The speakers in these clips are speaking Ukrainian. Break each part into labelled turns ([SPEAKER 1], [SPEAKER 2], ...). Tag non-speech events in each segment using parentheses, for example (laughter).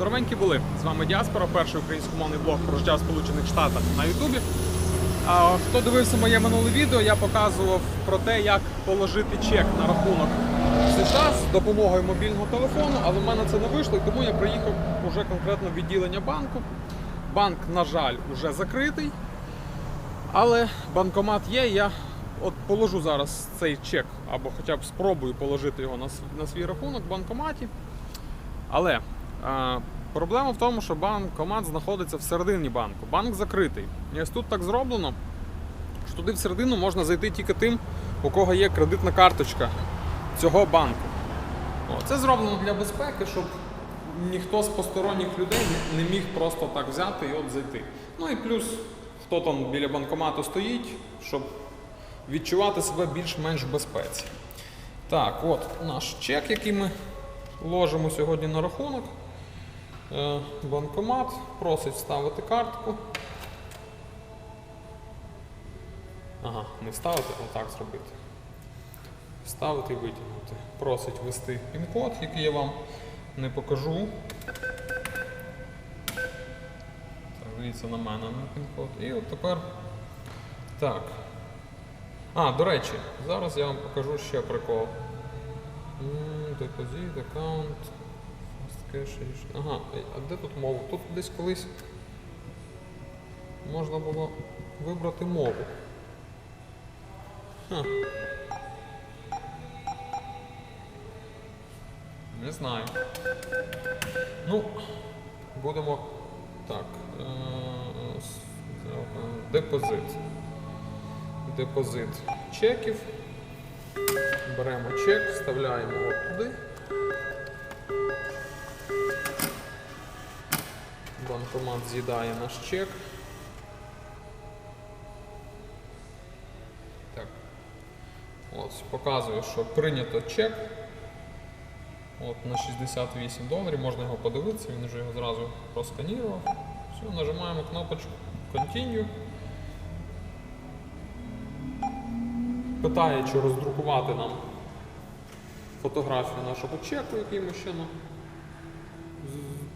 [SPEAKER 1] Здоровенькі були. З вами Діаспора, перший українськомовний блог про життя в Сполучених Штатах на Ютубі. Хто дивився моє минуле відео, я показував про те, як положити чек на рахунок США з допомогою мобільного телефону, але в мене це не вийшло, і тому я приїхав уже конкретно в відділення банку. Банк, на жаль, вже закритий. Але банкомат є. Я от положу зараз цей чек, або хоча б спробую положити його на, свій рахунок в банкоматі. Але проблема в тому, що банкомат знаходиться всередині банку. Банк закритий. І ось тут так зроблено, що туди всередину можна зайти тільки тим, у кого є кредитна карточка цього банку. Це зроблено для безпеки, щоб ніхто з посторонніх людей не міг просто так взяти і от зайти. Ну і плюс, хто там біля банкомату стоїть, щоб відчувати себе більш-менш безпеці. Так, от наш чек, який ми ложимо сьогодні на рахунок. Е, Банкомат просить вставити картку. Ага, не вставити, а так зробити. Вставити і витягнути. Просить ввести пін-код, який я вам не покажу. Так, дивіться на мене на пін-код. І от тепер. Так. А, до речі, зараз я вам покажу ще прикол. Депозит, аккаунт. Ага, а де тут мова? Тут десь колись можна було вибрати мову. Ха. Не знаю. Ну, будемо так. е, е, Депозит. Депозит чеків. Беремо чек, вставляємо от туди. Банкомат з'їдає наш чек. Так. Ось, показує, що прийнято чек. От на 68 доларів, можна його подивитися, він вже його зразу просканірував. Все, нажимаємо кнопочку Continue. Питає, чи роздрукувати нам фотографію нашого чеку, який ми ще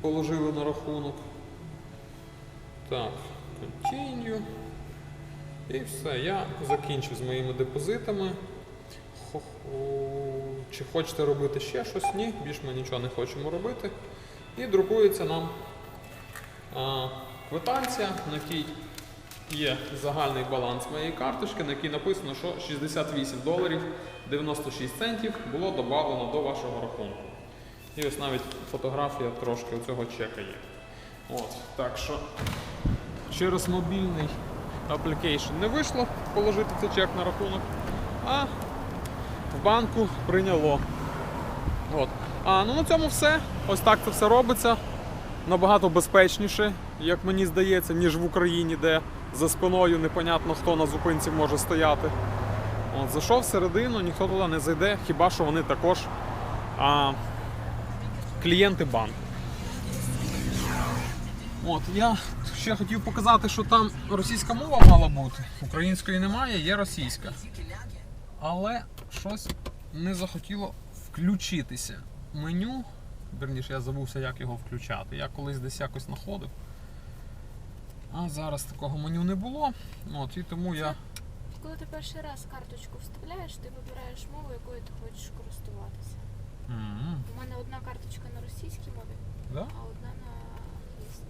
[SPEAKER 1] положили на рахунок. Так, Continue. І все, я закінчив з моїми депозитами. Хо-хо. Чи хочете робити ще щось? Ні, більш ми нічого не хочемо робити. І друкується нам а, квитанція, на якій є загальний баланс моєї карточки, на якій написано, що 68 доларів 96 центів було додано до вашого рахунку. І ось навіть фотографія трошки цього чека є. От, так що через мобільний application не вийшло положити цей чек на рахунок, а в банку прийняло. От. А ну на цьому все. Ось так це все робиться. Набагато безпечніше, як мені здається, ніж в Україні, де за спиною непонятно хто на зупинці може стояти. От, зайшов всередину, ніхто туди не зайде, хіба що вони також а, клієнти банку. От, я ще хотів показати, що там російська мова мала бути. Української немає, є російська. Але щось не захотіло включитися. Меню. Верніше, я забувся, як його включати. Я колись десь якось знаходив. А зараз такого меню не було. От, і тому я.
[SPEAKER 2] Коли ти перший раз карточку вставляєш, ти вибираєш мову, якою ти хочеш користуватися.
[SPEAKER 1] М,
[SPEAKER 2] У мене одна карточка на російській мові,
[SPEAKER 1] Да?
[SPEAKER 2] а одна на.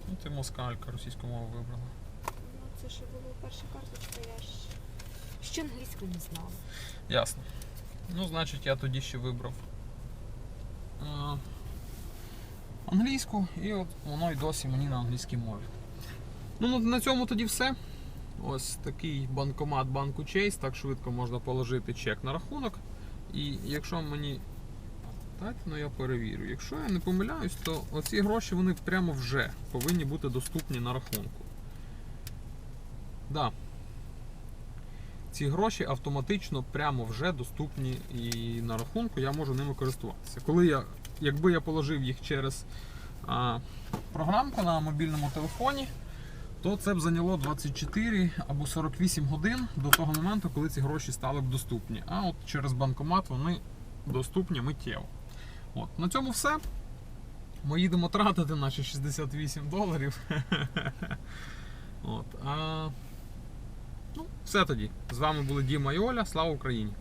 [SPEAKER 1] Ну, ти москалька, російську мову вибрала.
[SPEAKER 2] Ну, це ще була перша карточка, я ж ще англійську не знала.
[SPEAKER 1] Ясно. Ну, значить, я тоді ще вибрав а, англійську, і от воно й досі мені на англійській мові. Ну, на- на цьому тоді все. Ось такий банкомат банку Chase, так швидко можна положити чек на рахунок. І якщо мені. Так, ну я перевірю. Якщо я не помиляюсь, то оці гроші вони прямо вже повинні бути доступні на рахунку. Да, ці гроші автоматично прямо вже доступні і на рахунку, я можу ними користуватися. Коли я, якби я положив їх через а, програмку на мобільному телефоні, то це б зайняло 24 або 48 годин до того моменту, коли ці гроші стали б доступні. А от через банкомат вони доступні миттєво. От. На цьому все. ми їдемо тратити наші 68 доларів. (laughs) От, а... Ну, все тоді. З вами були Діма і Оля. Слава Україні!